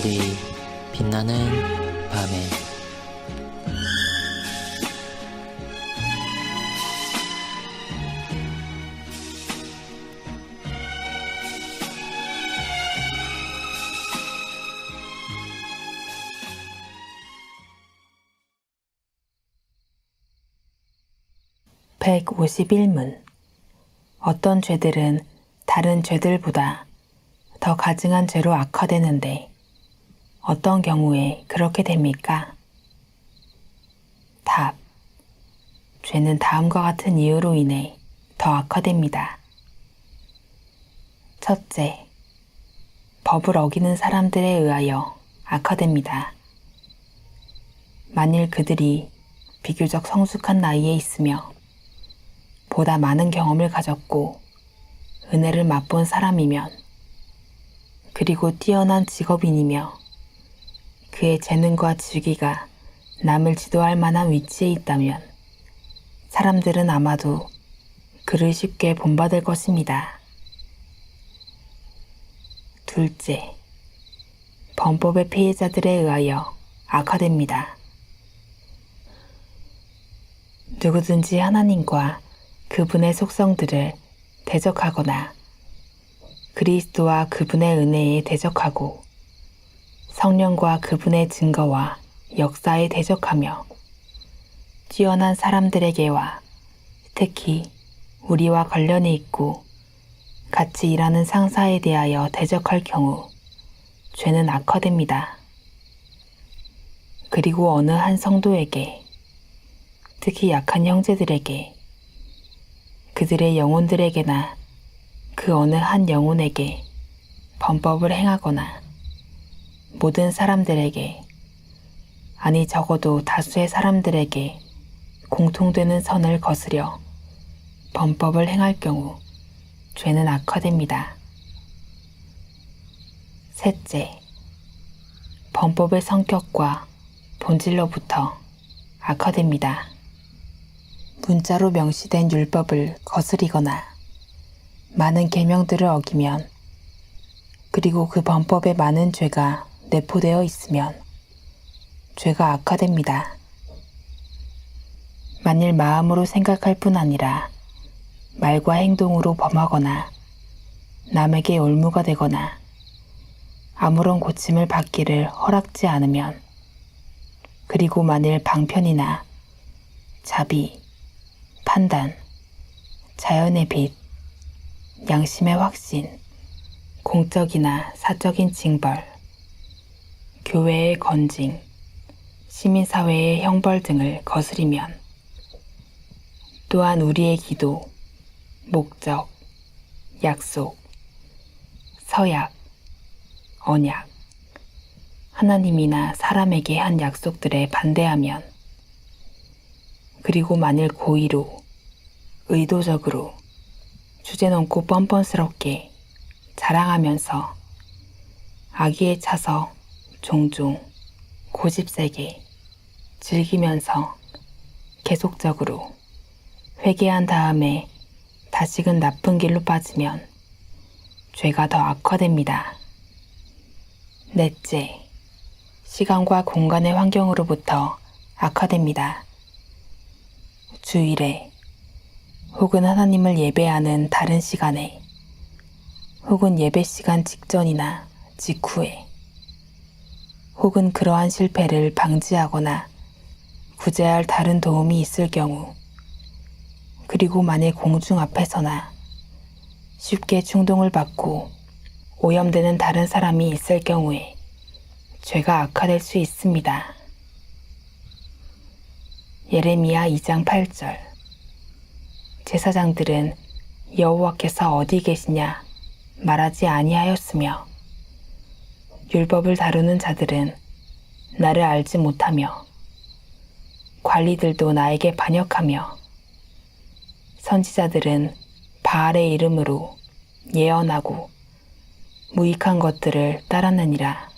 별이 빛나는 밤에. (151문) 어떤 죄들은 다른 죄들보다 더 가증한 죄로 악화되는데 어떤 경우에 그렇게 됩니까? 답. 죄는 다음과 같은 이유로 인해 더 악화됩니다. 첫째, 법을 어기는 사람들에 의하여 악화됩니다. 만일 그들이 비교적 성숙한 나이에 있으며 보다 많은 경험을 가졌고 은혜를 맛본 사람이면 그리고 뛰어난 직업인이며 그의 재능과 주기가 남을 지도할 만한 위치에 있다면 사람들은 아마도 그를 쉽게 본받을 것입니다. 둘째, 범법의 피해자들에 의하여 악화됩니다. 누구든지 하나님과 그분의 속성들을 대적하거나 그리스도와 그분의 은혜에 대적하고 성령과 그분의 증거와 역사에 대적하며 뛰어난 사람들에게와 특히 우리와 관련이 있고 같이 일하는 상사에 대하여 대적할 경우 죄는 악화됩니다. 그리고 어느 한 성도에게 특히 약한 형제들에게 그들의 영혼들에게나 그 어느 한 영혼에게 범법을 행하거나 모든 사람들에게 아니 적어도 다수의 사람들에게 공통되는 선을 거스려 범법을 행할 경우 죄는 악화됩니다. 셋째, 범법의 성격과 본질로부터 악화됩니다. 문자로 명시된 율법을 거스리거나 많은 계명들을 어기면 그리고 그 범법에 많은 죄가 내포되어 있으면 죄가 악화됩니다. 만일 마음으로 생각할 뿐 아니라 말과 행동으로 범하거나 남에게 올무가 되거나 아무런 고침을 받기를 허락지 않으면 그리고 만일 방편이나 자비, 판단, 자연의 빛, 양심의 확신, 공적이나 사적인 징벌, 교회의 건징, 시민사회의 형벌 등을 거스리면 또한 우리의 기도, 목적, 약속, 서약, 언약, 하나님이나 사람에게 한 약속들에 반대하면 그리고 만일 고의로, 의도적으로, 주제넘고 뻔뻔스럽게 자랑하면서 아기에 차서 종종 고집세게 즐기면서 계속적으로 회개한 다음에 다시금 나쁜 길로 빠지면 죄가 더 악화됩니다. 넷째, 시간과 공간의 환경으로부터 악화됩니다. 주일에 혹은 하나님을 예배하는 다른 시간에 혹은 예배 시간 직전이나 직후에 혹은 그러한 실패를 방지하거나 구제할 다른 도움이 있을 경우 그리고 만일 공중 앞에서나 쉽게 충동을 받고 오염되는 다른 사람이 있을 경우에 죄가 악화될 수 있습니다. 예레미야 2장 8절 제사장들은 여호와께서 어디 계시냐 말하지 아니하였으며 율법을 다루는 자들은 나를 알지 못하며 관리들도 나에게 반역하며 선지자들은 바알의 이름으로 예언하고 무익한 것들을 따랐느니라.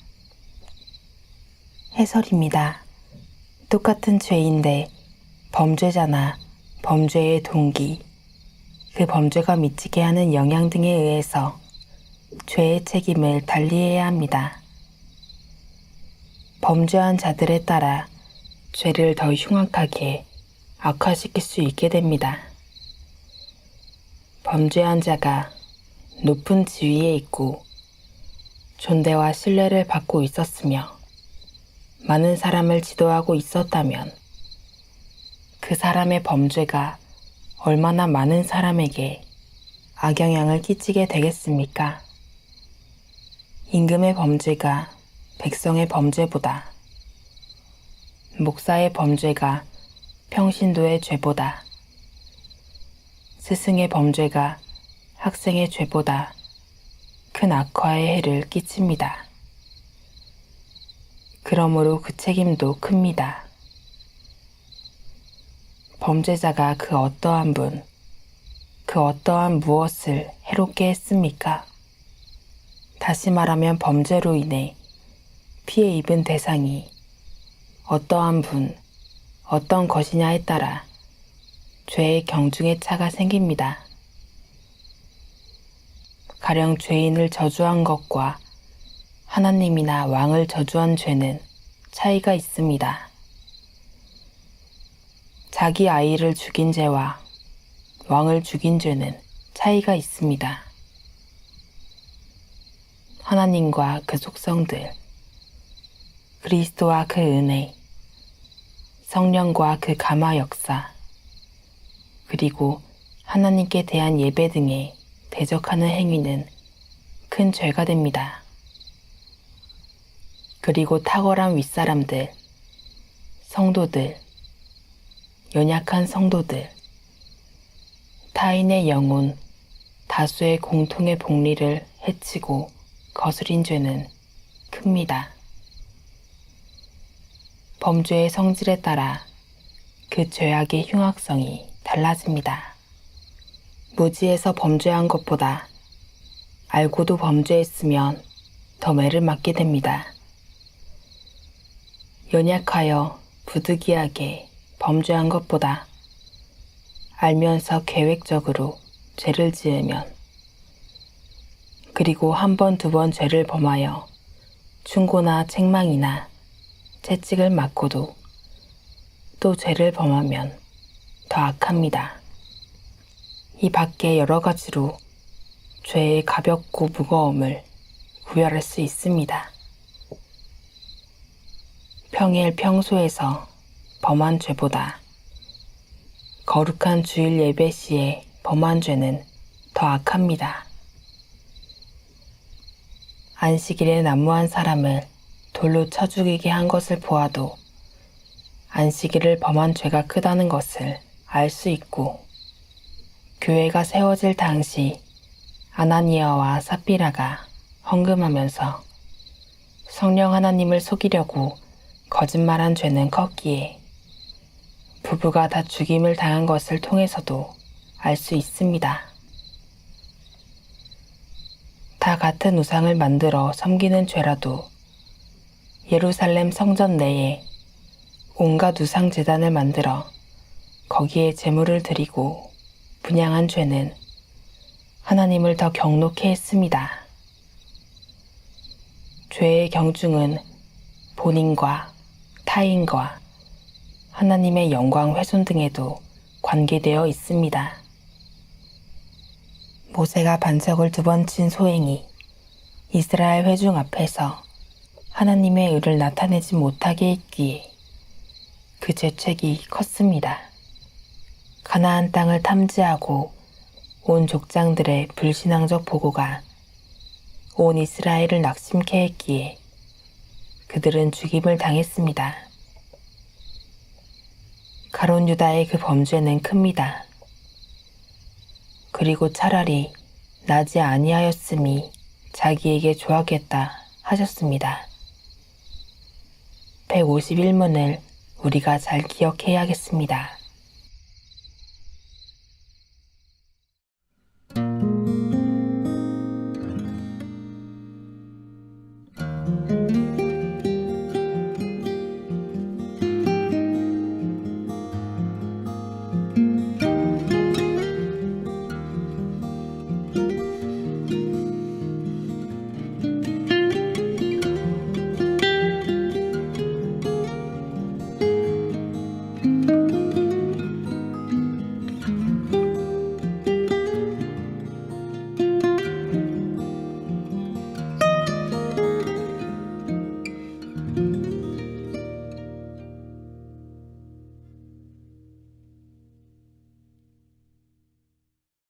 해설입니다. 똑같은 죄인데 범죄자나 범죄의 동기, 그 범죄가 미치게 하는 영향 등에 의해서 죄의 책임을 달리해야 합니다. 범죄한 자들에 따라 죄를 더 흉악하게 악화시킬 수 있게 됩니다. 범죄한 자가 높은 지위에 있고 존대와 신뢰를 받고 있었으며 많은 사람을 지도하고 있었다면 그 사람의 범죄가 얼마나 많은 사람에게 악영향을 끼치게 되겠습니까? 임금의 범죄가 백성의 범죄보다 목사의 범죄가 평신도의 죄보다 스승의 범죄가 학생의 죄보다 큰 악화의 해를 끼칩니다. 그러므로 그 책임도 큽니다. 범죄자가 그 어떠한 분, 그 어떠한 무엇을 해롭게 했습니까? 다시 말하면 범죄로 인해 피해 입은 대상이 어떠한 분, 어떤 것이냐에 따라 죄의 경중의 차가 생깁니다. 가령 죄인을 저주한 것과 하나님이나 왕을 저주한 죄는 차이가 있습니다. 자기 아이를 죽인 죄와 왕을 죽인 죄는 차이가 있습니다. 하나님과 그 속성들, 그리스도와 그 은혜, 성령과 그 감화 역사, 그리고 하나님께 대한 예배 등에 대적하는 행위는 큰 죄가 됩니다. 그리고 탁월한 윗사람들, 성도들, 연약한 성도들, 타인의 영혼, 다수의 공통의 복리를 해치고 거스린 죄는 큽니다. 범죄의 성질에 따라 그 죄악의 흉악성이 달라집니다. 무지에서 범죄한 것보다 알고도 범죄했으면 더 매를 맞게 됩니다. 연약하여 부득이하게 범죄한 것보다 알면서 계획적으로 죄를 지으면 그리고 한 번, 두 번 죄를 범하여 충고나 책망이나 채찍을 맞고도 또 죄를 범하면 더 악합니다. 이 밖에 여러 가지로 죄의 가볍고 무거움을 구별할 수 있습니다. 평일 평소에서 범한 죄보다 거룩한 주일 예배 시에 범한 죄는 더 악합니다. 안식일에 난무한 사람을 돌로 쳐 죽이게 한 것을 보아도 안식일을 범한 죄가 크다는 것을 알 수 있고 교회가 세워질 당시 아나니아와 사피라가 헌금하면서 성령 하나님을 속이려고 거짓말한 죄는 컸기에 부부가 다 죽임을 당한 것을 통해서도 알 수 있습니다. 다 같은 우상을 만들어 섬기는 죄라도 예루살렘 성전 내에 온갖 우상 재단을 만들어 거기에 제물을 드리고 분양한 죄는 하나님을 더 경록해 했습니다. 죄의 경중은 본인과 타인과 하나님의 영광 훼손 등에도 관계되어 있습니다. 모세가 반석을 두 번 친 소행이 이스라엘 회중 앞에서 하나님의 의를 나타내지 못하게 했기에 그 죄책이 컸습니다. 가나안 땅을 탐지하고 온 족장들의 불신앙적 보고가 온 이스라엘을 낙심케 했기에 그들은 죽임을 당했습니다. 가론 유다의 그 범죄는 큽니다. 그리고 차라리 나지 아니하였음이 자기에게 좋았겠다 하셨습니다. 151문을 우리가 잘 기억해야겠습니다.